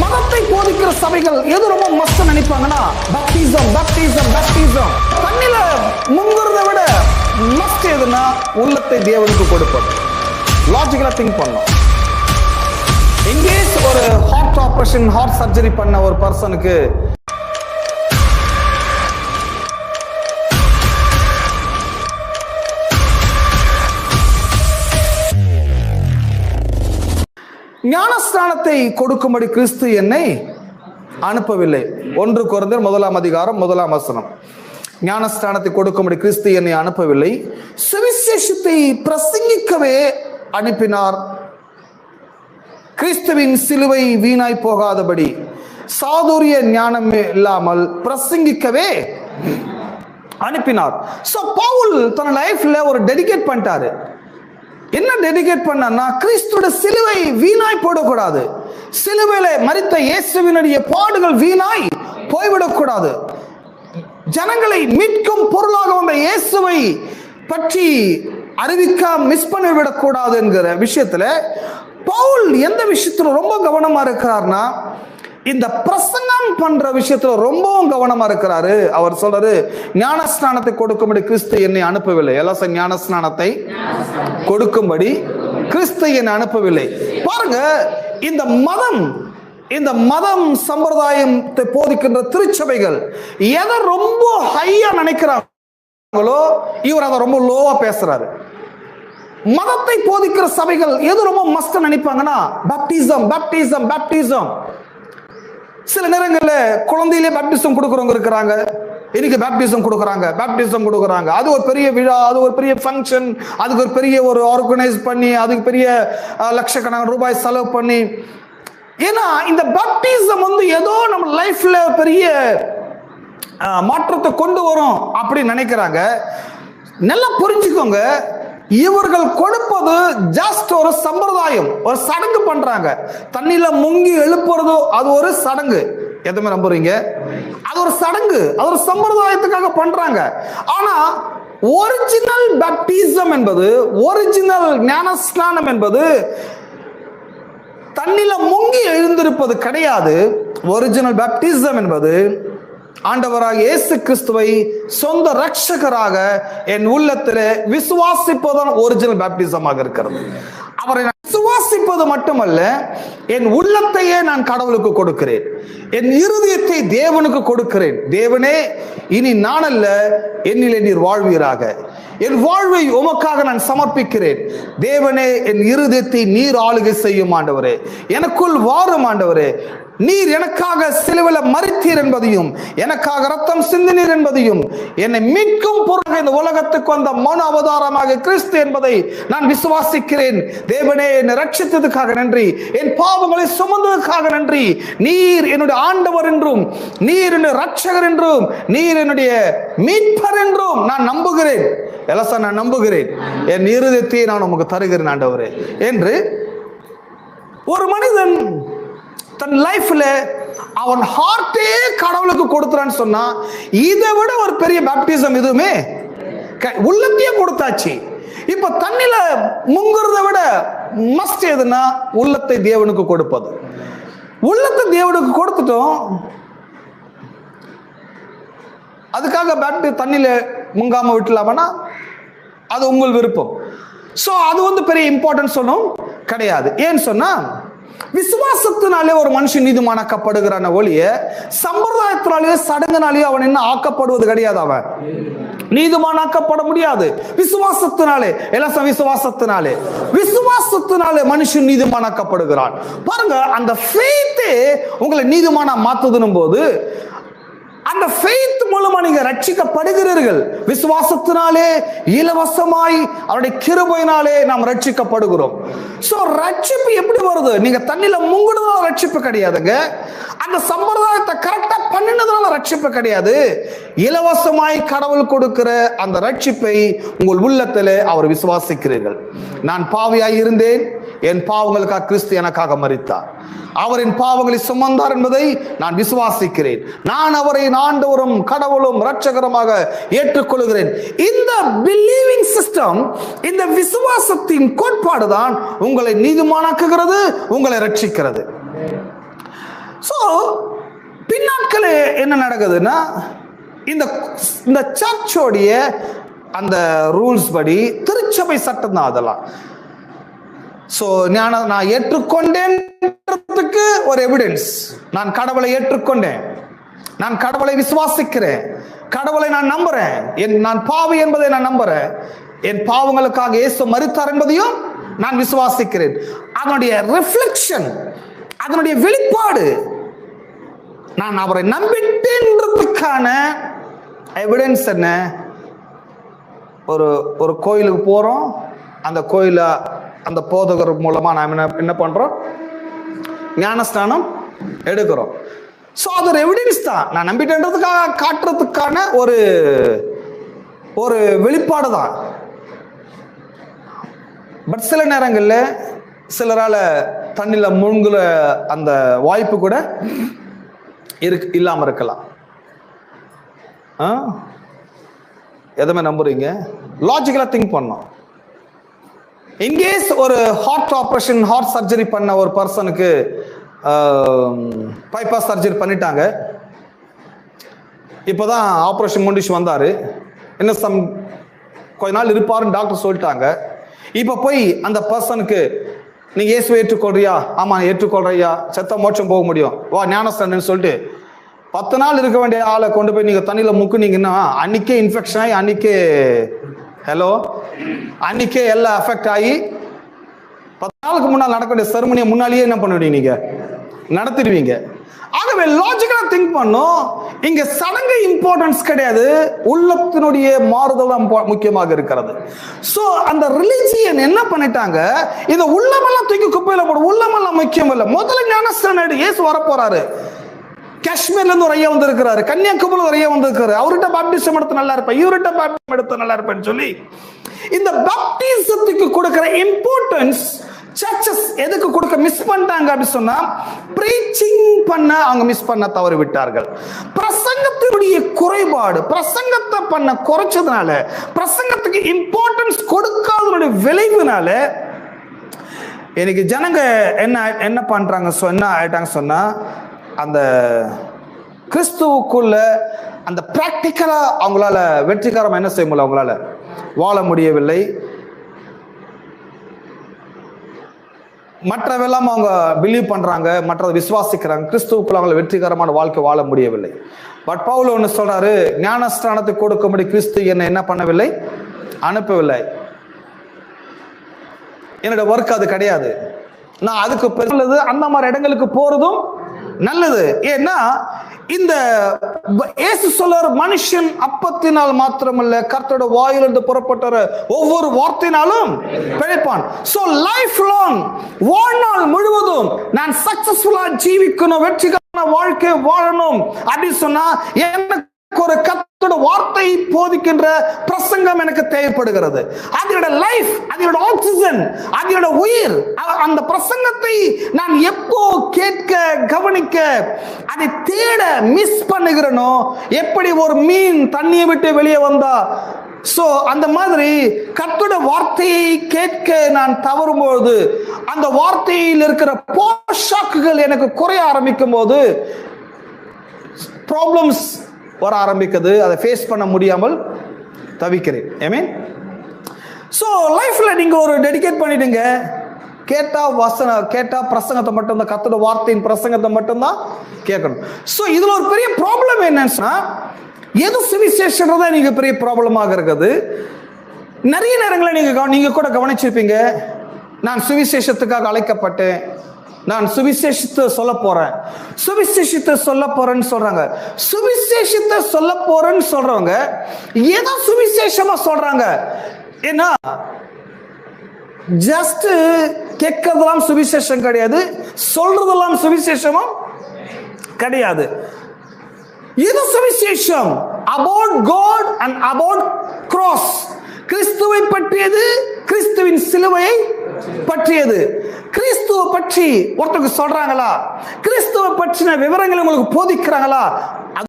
மதத்தை போதிக்கிற சபைகள் எது ரொம்ப மஸ்ட் நினைப்பாங்கன்னா பப்டிசம் பப்டிசம் பப்டிசம் தண்ணில முங்குறத விட மஸ்ட் எதுனா உள்ளத்தை தேவனுக்கு கொடுப்பது. லாஜிக்கலா திங்க் பண்ணும் இங்கேஸ் ஒரு ஹார்ட் ஆபரேஷன் ஹார்ட் சர்ஜரி பண்ண ஒரு பர்சனுக்கு ஞானஸ்தானத்தை கொடுக்கும்படி கிறிஸ்து என்னை அனுப்பவில்லை. ஒன்று குறைந்தர் முதலாம் அதிகாரம் முதலாம் வசனம். ஞானஸ்தானத்தை கொடுக்கும்படி கிறிஸ்து என்னை அனுப்பவில்லை. சுவிசேஷத்தை பிரசங்கிக்கவே அனுப்பினார். கிறிஸ்துவின் சிலுவை வீணாய் போகாதபடி சாதுரிய ஞானம் இல்லாமல் பிரசங்கிக்கவே அனுப்பினார். சோ பவுல் தன் லைஃப்ல ஒரு டெடிகேட் பண்ணிட்டாரு. என்ன டெடிகேட் பண்ணா கிறிஸ்துவோட சிலுவை வீணாய் போடக்கூடாது. சிலுவையில மறித்த இயேசுவினுடைய பாடுகள் வீணாய் போய்விடக்கூடாது. ஜனங்களை மீட்கும் பொருளாக வந்த இயேசுவை பற்றி அறிவிக்க மிஸ் பண்ணிவிடக்கூடாது என்கிற விஷயத்துல பவுல் எந்த விஷயத்துல ரொம்ப கவனமா இருக்கிறார்னா இந்த பிரசங்கம் பண்ற விஷயத்துல ரொம்பவும் கவனமா இருக்கிறாரு. அவர் சொல்றாரு ஞானஸ்நானத்தை கொடுக்கும்படி கிறிஸ்து என்னை அனுப்பவில்லை. எல்லாம் ஞானஸ்நானத்தை கொடுக்கும்படி கிறிஸ்து என்னை அனுப்பவில்லை. பாருங்க இந்த மதம் இந்த மதம் சம்பிரதாயத்தை போதிக்கின்ற திருச்சபைகள் எதை ரொம்ப ஹையா நினைக்கிறாங்களோ இவர் அதை ரொம்ப லோவா பேசுறாரு. மதத்தை போதிக்கிற சபைகள் எது ரொம்ப மஸ்ட் நினைப்பாங்கன்னா பாப்டிசம் பாப்டிசம் பாப்டிசம் சில நேரங்களில் குழந்தையிலே பேப்டிசம் கொடுக்குறவங்க இருக்கிறாங்க. இன்னைக்கு பேப்டிசம் கொடுக்குறாங்க. பேப்டிசம் கொடுக்குறாங்க. அது ஒரு பெரிய விழா அது ஒரு பெரிய ஃபங்க்ஷன் அதுக்கு ஒரு பெரிய ஒரு ஆர்கனைஸ் பண்ணி அதுக்கு பெரிய லட்சக்கணக்கான ரூபாய் செலவு பண்ணி. ஏன்னா இந்த பேப்டிசம் வந்து ஏதோ நம்ம லைஃப்ல பெரிய மாற்றத்தை கொண்டு வரும் அப்படின்னு நினைக்கிறாங்க. நல்லா புரிஞ்சுக்கோங்க. இவர்கள் கொடுப்பது ஜஸ்ட் ஒரு சம்பிரதாயம் ஒரு சடங்கு பண்றாங்க. தண்ணியில முங்கி எழுப்புறதோ அது ஒரு சடங்கு. எதுவுமே நம்புறீங்க? அது ஒரு சடங்கு அது ஒரு சம்பிரதாயத்துக்காக பண்றாங்க. ஆனா ஒரிஜினல் பேப்டிசம் என்பது ஒரிஜினல் ஞானஸ்நானம் என்பது தண்ணில முங்கி எழுந்திருப்பது கிடையாது. ஒரிஜினல் பேப்டிசம் என்பது ஆண்டவராக இயேசு கிறிஸ்துவை சொந்த ரட்சகராக என் உள்ளத்திலே விசுவாசிப்பதுதான் ஒரிஜினல் பேப்டிசமாக இருக்கிறது. அவரை நான் விசுவாசிப்பது மட்டுமல்ல என் உள்ளத்தையே நான் கடவுளுக்கு கொடுக்கிறேன். என் இருதயத்தை தேவனுக்கு கொடுக்கிறேன். தேவனே இனி நான் அல்ல என்னிலே நீர் வாழ்வீராக. என் வாழ்வை உமக்காக நான் சமர்ப்பிக்கிறேன். தேவனே என் இருதயத்தை நீர் ஆளுகை செய்யும் ஆண்டவரே. எனக்குள் வாரும் ஆண்டவரே. நீர் எனக்காக சிலுவில மறித்தீர் என்பதையும் எனக்காக ரத்தம் சிந்தினீர் என்பதையும் என்னை மீட்கும் பொருளாக இந்த உலகத்துக்கு வந்த மன அவதாரமாக கிறிஸ்து என்பதை நான் விசுவாசிக்கிறேன். தேவனே என்னை ரட்சித்ததுக்காக நன்றி. என் பாவங்களை சுமந்ததுக்காக நன்றி. நீர் என்னுடைய ஆண்டவர் என்றும் நீர் என்னுடைய ரட்சகர் என்றும் நீர் என்னுடைய மீட்பர் என்றும் நான் நம்புகிறேன். எலசா நான் நம்புகிறேன். என் இருதயத்தை நான் உமக்கு தருகிறேன் ஆண்டவரே. என்று ஒரு மனிதன் தன் லைஃப்ல அவன் ஹார்ட்டே கடவுளுக்கு கொடுத்துறான்னு சொன்னா இதை விட ஒரு பெரிய பேப்டிசம் எதுவுமே க- உள்ளத்தையே கொடுத்தாச்சு. இப்ப தண்ணில முங்குறத விட மஸ்ட் எதுனா உள்ளத்தை தேவனுக்கு கொடுப்பது. உள்ளத்தை தேவனுக்கு கொடுத்துட்டோம். அதுக்காக பேட்டு தண்ணியில முங்காம விட்டுலாமனா? அது உங்கள் விருப்பம். சோ அது வந்து பெரிய இம்பார்ட்டன்ஸ் ஒன்றும் கிடையாது. ஏன்னு சொன்னா விசுவாசத்தினாலே ஒரு மனுஷன் நீதிமானாக்கப்படுகிறான ஒழிய சம்பிரதாயத்தினாலேயோ சடங்குனாலேயோ அவன் என்ன ஆக்கப்படுவது கிடையாது அவன். நீதிமானாக்கப்பட முடியாது. விசுவாசத்தினாலே எல்லாம் விசுவாசத்தினாலே. விசுவாசத்தினாலே மனுஷன் நீதிமானாக்கப்படுகிறான். பாருங்க அந்த ஃபெய்த்தே உங்களை நீதிமானா மாத்துதுன்னும் போது அந்த ஃபெய்த் மூலமா நீங்க ரட்சிக்கப்படுகிறீர்கள். விசுவாசத்தினாலே இலவசமாய் அவருடைய கிருபையினாலே நாம் ரட்சிக்கப்படுகிறோம். சோ ரட்சிப்பு எப்படி வருது? நீங்க தண்ணில முங்குனதால ரட்சிப்பு கிடையாதுங்க. அந்த சம்பிரதாயத்தை கரெக்டா பண்ணினதுனால ரட்சிப்பு கிடையாது. இலவசமாய் கடவுள் கொடுக்கிற அந்த ரட்சிப்பை உங்கள் உள்ளத்திலே அவர் விசுவாசிக்கிறீர்கள். நான் பாவியாய் இருந்தேன். என் பாவங்களுக்காக கிறிஸ்து எனக்காக மறித்தார் அவரின் பாவங்களை சுமந்தார் என்பதை நான் விசுவாசிக்கிறேன். நான் அவரை ஆண்டவரும் கடவுளும் ரட்சகரமாக ஏற்றுக்கொள்கிறேன். இந்த பிலீவிங் சிஸ்டம் இந்த விசுவாசத்தின் கோட்பாடு தான் உங்களை நீதிமானாக்குகிறது உங்களை ரட்சிக்கிறது பின்னாட்கள் என்ன நடக்குதுன்னா இந்த இந்த சர்ச்சோடைய அந்த ரூல்ஸ் படி திருச்சபை சட்டம் தான் அதெல்லாம். ஸோ ஞான நான் ஏற்றுக்கொண்டேன்றதுக்கு ஒரு எவிடன்ஸ் நான் கடவுளை ஏற்றுக்கொண்டேன். நான் கடவுளை விசுவாசிக்கிறேன். கடவுளை நான் நம்புறேன். என் நான் பாவி என்பதை நான் நம்புறேன். என் பாவங்களுக்காக இயேசு மறுத்தார் என்பதையும் நான் விசுவாசிக்கிறேன். அதனுடைய ரிஃப்ளெக்ஷன் அதனுடைய வெளிப்பாடு நான் அவரை நம்பிட்டேன்றதுக்கான எவிடன்ஸ் என்ன? ஒரு ஒரு கோயிலுக்கு போகிறோம் அந்த கோயிலை அந்த போதகர் மூலமாக நாம் என்ன என்ன பண்ணுறோம் ஞானஸ்தானம் எடுக்கிறோம். ஸோ அது ஒரு எவிடன்ஸ் தான். நான் நம்பிட்டேன்றதுக்காக காட்டுறதுக்கான ஒரு ஒரு வெளிப்பாடு தான். பட் சில நேரங்களில் சிலரால் தண்ணியில் முழுங்குற அந்த வாய்ப்பு கூட இருக்கு இல்லாமல் இருக்கலாம். ஆ? எதுவுமே நம்புறீங்க? லாஜிக்கலாக திங்க் பண்ணோம் இன்கேஸ் ஒரு ஹார்ட் ஆப்ரேஷன் ஹார்ட் சர்ஜரி பண்ண ஒரு பர்சனுக்கு பைபாஸ் சர்ஜரி பண்ணிட்டாங்க. இப்போதான் ஆப்ரேஷன் முடிச்சு வந்தார். என்ன சம் கொஞ்ச நாள் இருப்பாருன்னு டாக்டர் சொல்லிட்டாங்க. இப்போ போய் அந்த பர்சனுக்கு நீ இயேசுவை ஏற்றுக்கொள்றியா? ஆமா ஏற்றுக்கொள்றையா ஏற்றுக்கொள்றியா செத்த மோட்சம் போக முடியும். வா ஞானஸ்தானன்னு சொல்லிட்டு பத்து நாள் இருக்க வேண்டிய ஆளை கொண்டு போய் நீங்க தண்ணியில முக்குனீங்கன்னா அன்னைக்கே இன்ஃபெக்ஷன் ஆகி அன்னைக்கே ஹலோ அன்னைக்கே எல்லாம் அஃபெக்ட் ஆகி பத்து நாளுக்கு முன்னால் நடக்கக்கூடிய செருமனியை முன்னாலேயே என்ன பண்ணுவீங்க நீங்க? நடத்திடுவீங்க. ஆகவே லாஜிக்கலா திங்க் பண்ணும். இங்க சடங்கு இம்பார்ட்டன்ஸ் கிடையாது. உள்ளத்தினுடைய மாறுதல் தான் முக்கியமாக இருக்கிறது. சோ அந்த ரிலிஜியன் என்ன பண்ணிட்டாங்க? இந்த உள்ளமெல்லாம் தூக்கி குப்பையில போடும் உள்ளமெல்லாம் முக்கியம் இல்லை. முதல்ல ஞானஸ்தானம் எடு. இயேசு வர போறாரு காஷ்மீர்ல இருந்து ஒரு ஐயா வந்திருக்கிறாரு. கன்னியாகுமரியில் ஒரு ஐயா வந்திருக்காரு அவர்கிட்ட பாப்டிசம் எடுத்து நல்லா இருப்பேன். இவர்கிட்ட பாப்டிசம் எடுத்து நல்லா இருப்பேன்னு சொல்லி இந்த பாப்டிசத்துக்கு கொடுக்கிற இம்பார்ட்டன்ஸ் சர்ச்சஸ் எதுக்கு கொடுக்க மிஸ் பண்ணிட்டாங்க அப்படின்னு சொன்னா ப்ரீச்சிங் பண்ண அவங்க மிஸ் பண்ண தவறு விட்டார்கள். பிரசங்கத்தினுடைய குறைபாடு பிரசங்கத்தை பண்ண குறைச்சதுனால பிரசங்கத்துக்கு இம்பார்ட்டன்ஸ் கொடுக்காதனுடைய விளைவுனால எனக்கு ஜனங்க என்ன என்ன பண்றாங்க சொ- என்ன ஆயிட்டாங்க சொன்னா அந்த கிறிஸ்துவுக்குள்ள அந்த ப்ராக்டிக்கலாக அவங்களால வெற்றிகரமா என்ன செய்ய முடியல அவங்களால? வாழ முடியவில்லை. மற்றவெல்லாம் அவங்க பிலீவ் பண்றாங்க மற்றதை விசுவாசிக்கிறாங்க. கிறிஸ்துவுக்குள்ள அவங்கள வெற்றிகரமான வாழ்க்கை வாழ முடியவில்லை. பட் பவுல் ஒன்று சொல்றாரு ஞானஸ்தானத்தை கொடுக்கும்படி கிறிஸ்து என்னை என்ன பண்ணவில்லை? அனுப்பவில்லை. என்னோட ஒர்க் அது கிடையாது. நான் அதுக்கு பெருது அந்த மாதிரி இடங்களுக்கு போறதும் நல்லது. ஏன்னா இந்த இயேசு சொல்றார் மனுஷன் அப்பத்தினால் மாத்திரமல்ல கர்த்தோட வாயிலிருந்து புறப்பட்ட ஒவ்வொரு வார்த்தையினாலும் பிழைப்பான். சோ லைஃப் லாங் வாழ்நாள் முழுவதும் நான் சக்சஸ்ஃபுல்லா ஜீவிக்கணும் வெற்றிகரமான வாழ்க்கை வாழணும் அப்படின்னு சொன்னா எனக்கு ஒரு கத்தோட வார்த்தை போதிக்கின்ற பிரசங்கம் எனக்கு தேவைப்படுகிறது. அதோட லைஃப் அதோட ஆக்சிஜன் அதோட உயிர் அந்த பிரசங்கத்தை நான் எப்போ கேட்க கவனிக்க அதை தேட மிஸ் பண்ணுகிறனோ எப்படி ஒரு மீன் தண்ணியை விட்டு வெளியே வந்தா சோ அந்த மாதிரி கத்தோட வார்த்தையை கேட்க நான் தவறும்போது அந்த வார்த்தையில் இருக்கிற போஷாக்குகள் எனக்கு குறைய ஆரம்பிக்கும் போது ப்ராப்ளம்ஸ் வர ஆரம்பிக்குது. அதை ஃபேஸ் பண்ண முடியாமல் தவிக்கிறேன். ஐ ஸோ லைஃப்பில் நீங்கள் ஒரு டெடிகேட் பண்ணிடுங்க. கேட்டா வசன கேட்டா பிரசங்கத்தை மட்டும்தான் கத்தோட வார்த்தையின் பிரசங்கத்தை மட்டும்தான் கேட்கணும். ஸோ இதில் ஒரு பெரிய ப்ராப்ளம் என்னன்னா எது சுவிசேஷன்றதா நீங்க பெரிய ப்ராப்ளமாக இருக்குது. நிறைய நேரங்களில் நீங்க கவ- நீங்க கூட கவனிச்சிருப்பீங்க. நான் சுவிசேஷத்துக்காக அழைக்கப்பட்டேன். நான் சுவிசேஷத்தை சொல்ல போறேன். சுவிசேஷத்தை சொல்ல போறேன்னு சொல்றாங்க. சுவிசேஷத்தை சொல்ல போறேன்னு சொல்றவங்க ஏதோ சுவிசேஷமா சொல்றாங்க? ஏன்னா ஜஸ்ட் கேட்கறதெல்லாம் சுவிசேஷம் கிடையாது. சொல்றதெல்லாம் சுவிசேஷமும் கிடையாது. இது சுவிசேஷம்? About God and about cross கிறிஸ்துவை பற்றியது கிறிஸ்துவின் சிலுவையை பற்றியது. கிறிஸ்துவை பற்றி ஒருத்தருக்கு சொல்றாங்களா? கிறிஸ்துவை பற்றின விவரங்களை உங்களுக்கு போதிக்கிறாங்களா?